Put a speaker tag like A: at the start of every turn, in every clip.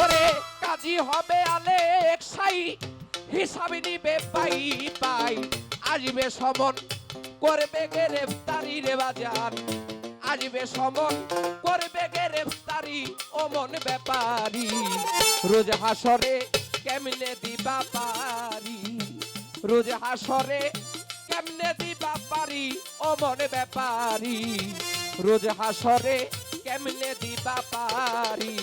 A: ওরে কাজী হবে আলেক সাই হিসাবে নিবে পাই পাই। আসবে সমন, করবে গ্রেফতারি রে বাজার। আসবে সমন, করবে গ্রেফতারি ও মন ব্যাপারি। রোজ হাসরে কেমনে দিবা পারি? রোজ হাসরে কেমনে দিবা পারি ও মনে ব্যাপারি। রোজ হাসরে কেমনে দিবা পারি?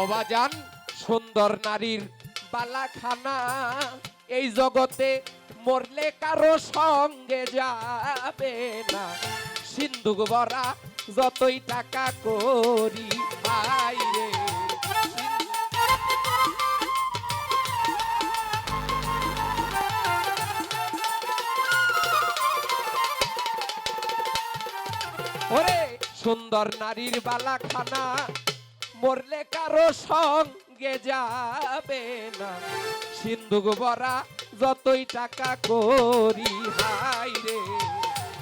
A: অবাজান সুন্দর নারীর বালাখানা। এই জগতে মরলে কারও সঙ্গে যাবে না। সিন্ধুক ভরা যতই টাকা করি হাই রে। ওরে সুন্দর নারীর বালাখানা। মরলে কারও সঙ্গে যাবে না। সিন্ধুক ভরা যতই টাকা করি হাই রে।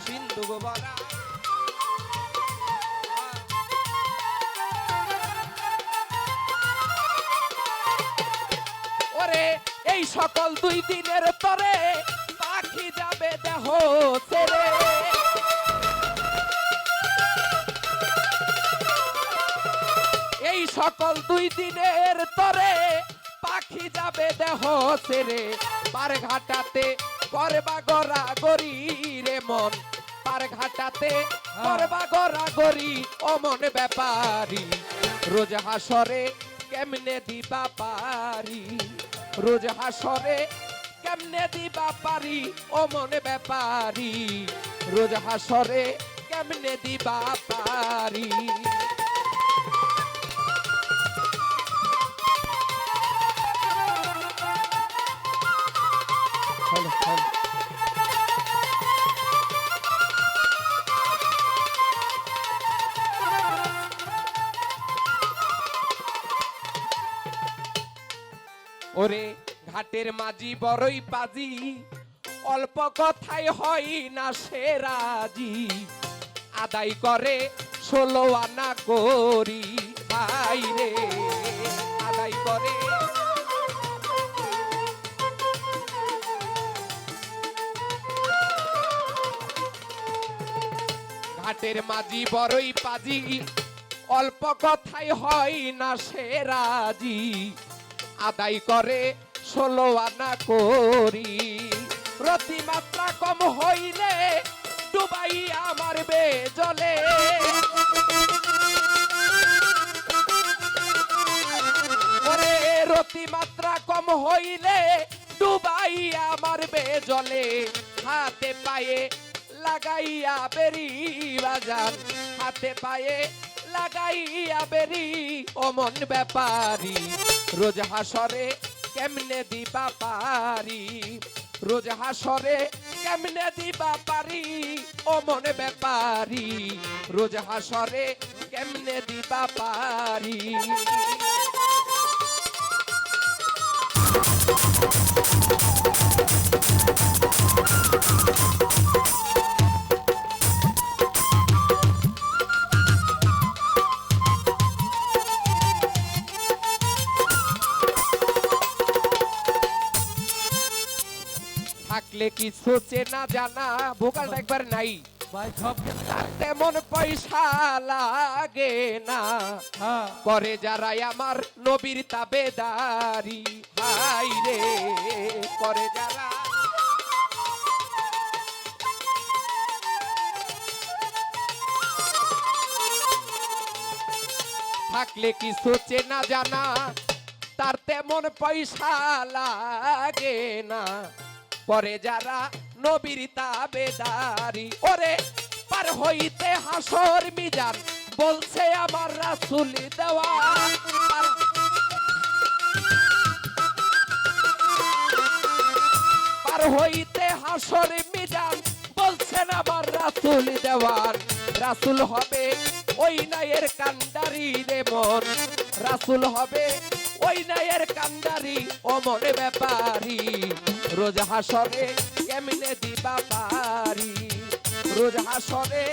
A: সিন্ধুক ভরা ওরে, এই সকল দুই দিনের তরে পাখি যাবে দেহ ছেড়ে। সকল দুই দিনের তরে পাখি যাবে দেহ ছেড়ে পার ঘাটাতে করবা গড়া গরি রে মন। পার ঘাটাতে করবা গড়া গরি ও মন ব্যাপারি। রোজ হাসরে কেমনে দিবা পারি? রোজ হাসরে কেমনে দিবা পারি ও মনে ব্যাপারি? রোজ হাসরে কেমনে দিবা পারি? ওরে ঘাটের মাঝি বড়ই পাজি, অল্প কথাই হয় না সে রাজি। আদায় করে ষোলো আনা করি আদায় করে ঘাটের মাঝি বড়ই পাজি। অল্প কথাই হয় না সে রাজি। আদায় করে ষোলো আনা করি। প্রতি মাত্রা কম হইলে ডুবাই আমার বে জলে ওরে রতি মাত্রা কম হইলে ডুবাই আমার বে জলে হাতে পায়ে লাগাইয়া বেরি বাজার, হাতে পায়ে লাগাইয়া বেরি, অমন ব্যাপারি। রোজ হাসরে কেমনে দিবা পারি? রোজ হাসরে কেমনে দিবা পারি? অমন ব্যাপারি। রোজ হাসরে কেমনে দিবা পারি? থাকলে কিছু চেনা জানা ভোকালটা একবার নাই।
B: ভাই
A: তেমন পয়সা লাগে না।
B: হ্যাঁ।
A: করে যারা আমার নবীর তাবেদারি হাই রে করে যারা থাকলে কিছু চেনা জানা তার তেমন পয়সা লাগে না। পরে যারা নবীর তাবেদারি, ওরে পার হইতে হাসর মিজান বলছে আমার রাসুল দেওয়া পার হইতে হাসর মিজান বলছেন আমার রাসুল দেওয়ার। রাসুল হবে ওই নায়ের কান্ডারি রে মন। রাসুল হবে। ওই নায়ের কান্দারি মনে ব্যাপারি। রোজ হাসরে কেমনে দিবা পারি? রোজ হাসরে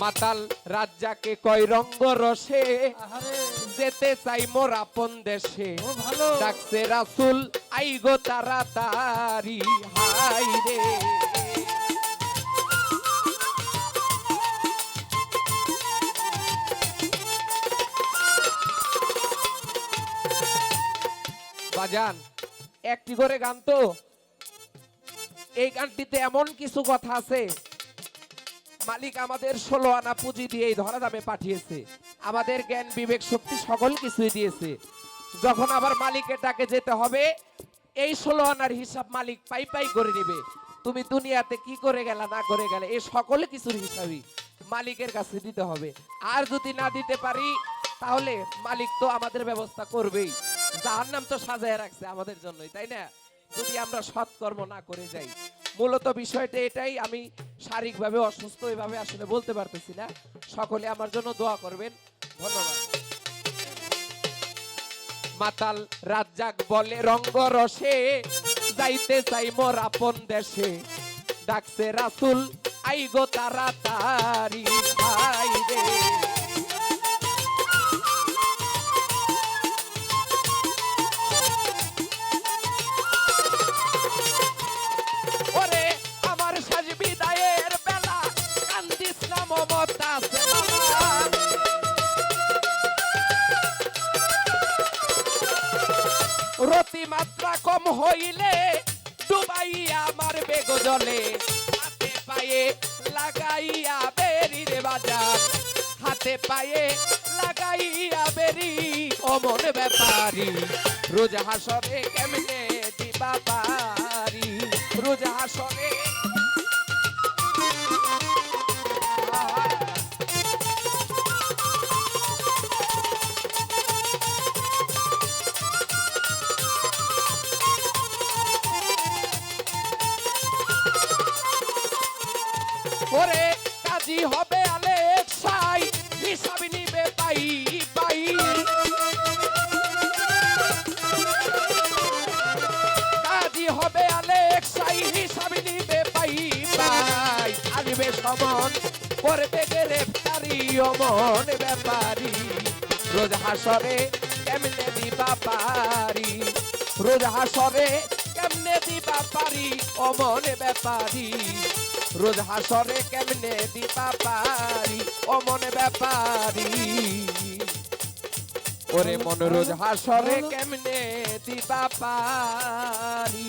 A: মাতাল রাজ্জাকে কয় রঙ্গ রসে? যেতে চাই মোর আপন দেশে। ডাকছে রাসুল আই গো তাড়াতাড়ি হাই রে। বাজান একটি করে গান তো। এই গানটিতে এমন কিছু কথা আছে। মালিক আমাদের ষোলো আনা পুঁজি দিয়ে এই ধরা দামে পাঠিয়েছে। আমাদের জ্ঞান, বিবেক, শক্তি সকল কিছুই দিয়েছে। যখন আবার মালিকের ডাকে যেতে হবে, এই ষোলো আনার হিসাব মালিক পাই পাই করে নেবে। তুমি দুনিয়াতে কি করে গেলা, না করে গেলে এই সকল কিছুর হিসাবই মালিকের কাছে দিতে হবে। আর যদি না দিতে পারি, তাহলে মালিক তো আমাদের ব্যবস্থা করবেই। যার নাম তো সাজায় রাখছে আমাদের জন্যই, তাই না? যদি আমরা সৎকর্ম না করে যাই। মূলত বিষয়টা এটাই, আমি শারীরিকভাবে অসুস্থ এভাবে আসলে বলতে পারতেছি না। সকলে আমার জন্য দোয়া করবেন। ধন্যবাদ। মাতাল রাজ্জাক বলে, রঙ্গ রসে যাইতে চাই মোর আপন দেশে। ডাকছে রাসুল, আইগো তারা তারি রে। রতি মাত্রা কম হইলে ডুবাইয়া আমার বেগ জলে। হাতে পায়ে লাগাইয়া বেরি রে বাজার। হাতে পায়ে লাগাইয়া বেরি অমন ব্যাপারি। রোজ হাসরে কেমনে দিবা পারি? রোজ হাসরে ওরে কাজী হবে আলেক সাই হিসাব নিবে পাই পাই। কাজী হবে আলেক সাই হিসাব নিবে পাই পাই। আসবে সমন, করবে গ্রেফতারি, অমন ব্যাপারি। রোজ হাসরে কেমনে দিবা পারি? রোজ হাসরে কেমনে দিবা পারি? অমন ব্যাপারি। রোজ হাসরে কেমনে দিবা পারি? ও মনে ব্যাপারি। ওরে মন রোজ হাসরে কেমনে দিবা পারি?